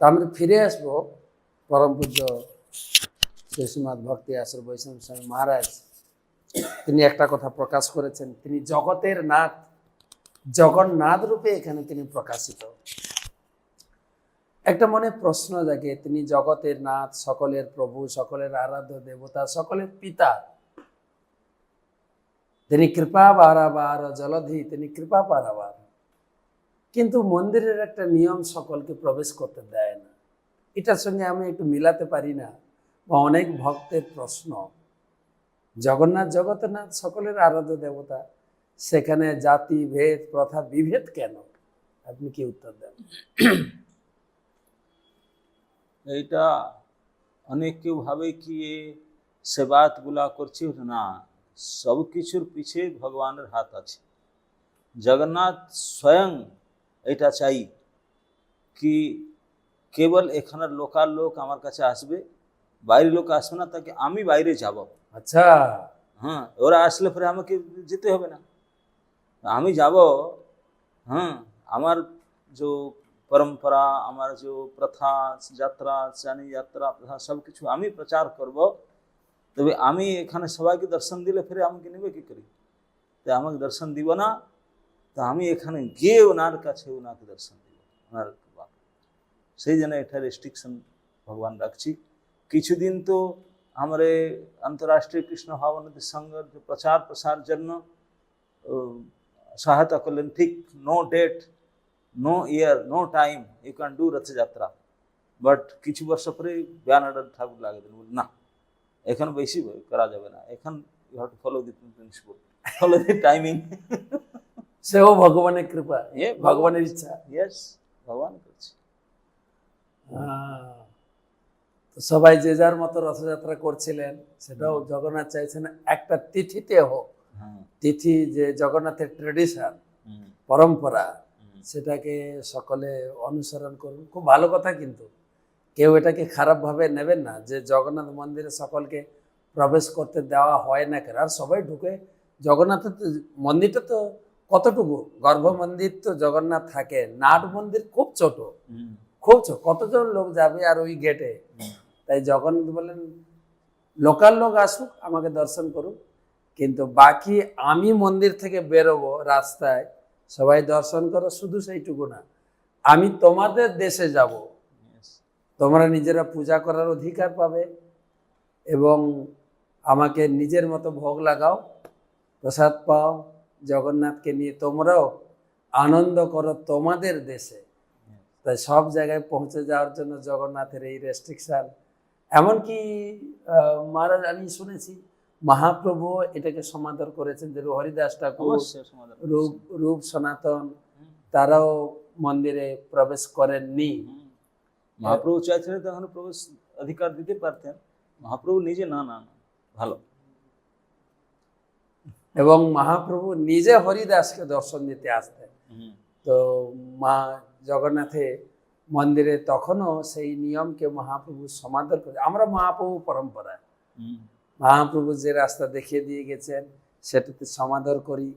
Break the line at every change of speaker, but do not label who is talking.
তা আমরা ফিরে আসব। পরম পূজ্য শ্রীশ্রীমাদ ভক্তি আসর বৈষ্ণব স্বামী মহারাজ, তিনি একটা কথা প্রকাশ করেছেন। তিনি জগতের নাথ, জগন্নাথ রূপে এখানে তিনি প্রকাশিত। একটা মনে প্রশ্ন জাগে, তিনি জগতের নাথ, সকলের প্রভু, সকলের আরাধ্য, দেবতা, সকলের পিতা। তিনি কৃপা বারাবার জলধি, তিনি কৃপা পারাবার কিন্তু মন্দিরের একটা নিয়ম সকলকে প্রবেশ করতে দেয় না। এটার সঙ্গে আমি একটু মিলাতে পারি না, বা অনেক ভক্তের প্রশ্ন। জগন্নাথ জগন্নাথ সকলের আরাধ্য দেবতা, সেখানে জাতি, ভেদ, প্রথা, বিভেদ কেন? আপনি কি উত্তর দেন?
এইটা অনেক কেউ ভাবে কি সেবাতগুলা করছি না। সব কিছুর পিছে ভগবানের হাত আছে। জগন্নাথ স্বয়ং এটা চাই কি কেবল এখানের লোকাল লোক আমার কাছে আসবে বাইরের লোক আসবে না তাকে আমি বাইরে যাব।
আচ্ছা।
হ্যাঁ ওরা আসলে পরে আমাকে যেতে হবে না। আমি যাব হ্যাঁ আমার যে পরম্পরা আমার যে প্রথা যাত্রা চানি যাত্রা প্রথা সব কিছু আমি প্রচার করব। তবে আমি এখানে সবাইকে দর্শন দিলে ফেরে আমাকে নেবে কি করি? তাই আমাকে দর্শন দিব না তো আমি এখানে গিয়ে ওনার কাছে ওনাকে দর্শন দিব, ওনার সেই জন্য এটা রেস্ট্রিকশন ভগবান রাখছি। কিছুদিন তো আমার আন্তরাষ্ট্রীয় কৃষ্ণ ভাবনাদের সঙ্গে প্রচার প্রসার জন্য সহায়তা করলেন, ঠিক no date no year no time you can do Rathyatra. But কিছু বর্ষ পরে ব্যানাডার ঠাকুর লাগে দেন না, এখন বেশি করা যাবে না। এখন you have to follow the principal follow the timing
সেও ভগবানের কৃপা
এ
ভগবানের ইচ্ছা
ইয়েস ভগবান করছে
সবাই যে যার মতো রথযাত্রা করছিলেন সেটাও জগন্নাথ চাইছেন একটা তিথিতে হোক। তিথি যে জগন্নাথের ট্রেডিশন পরম্পরা সেটাকে সকলে অনুসরণ করুন। খুব ভালো কথা কিন্তু। কেউ এটাকে খারাপভাবে নেবেন না যে জগন্নাথ মন্দিরে সকলকে প্রবেশ করতে দেওয়া হয় না কেন? আর সবাই ঢুকে জগন্নাথের মন্দিরটা তো কতটুকু? গর্ভ মন্দির তো জগন্নাথ থাকে নাট মন্দির খুব ছোট। খুব ছোট। কতজন লোক যাবে আর ওই গেটে তাই জগন্নাথ বলেন লোকাল লোক আসুক আমাকে দর্শন করুক। কিন্তু বাকি আমি মন্দির থেকে বেরোবো রাস্তায় সবাই দর্শন করো শুধু সেইটুকু না। আমি তোমাদের দেশে যাব। তোমরা নিজেরা পূজা করার অধিকার পাবে এবং আমাকে নিজের মতো ভোগ লাগাও প্রসাদ পাও জগন্নাথকে নিয়ে তোমরাও আনন্দ করো তোমাদের দেশে। তাই সব জায়গায় পৌঁছে যাওয়ার জন্য জগন্নাথের এই রেস্ট্রিকশন এমনকি মহারাজ আমি শুনেছি মহাপ্রভু এটাকে সমাদর করেছেন যে হরিদাস ঠাকুর। রূপ রূপ সনাতন তারাও মন্দিরে প্রবেশ করেননি।
মহাপ্রভু চাইছিলেন তখন প্রবেশ অধিকার দিতে পারতেন। মহাপ্রভু নিজে না না ভালো।
এবং মহাপ্রভু নিজে হরিদাসকে দর্শন দিতে আসতেন। তো মা জগন্নাথে মন্দিরে তখনও সেই নিয়মকে মহাপ্রভু সমাদর করে আমরা মহাপ্রভু পরম্পরা। মহাপ্রভু যে রাস্তা দেখিয়ে দিয়ে গেছেন সেটাতে সমাদর করি।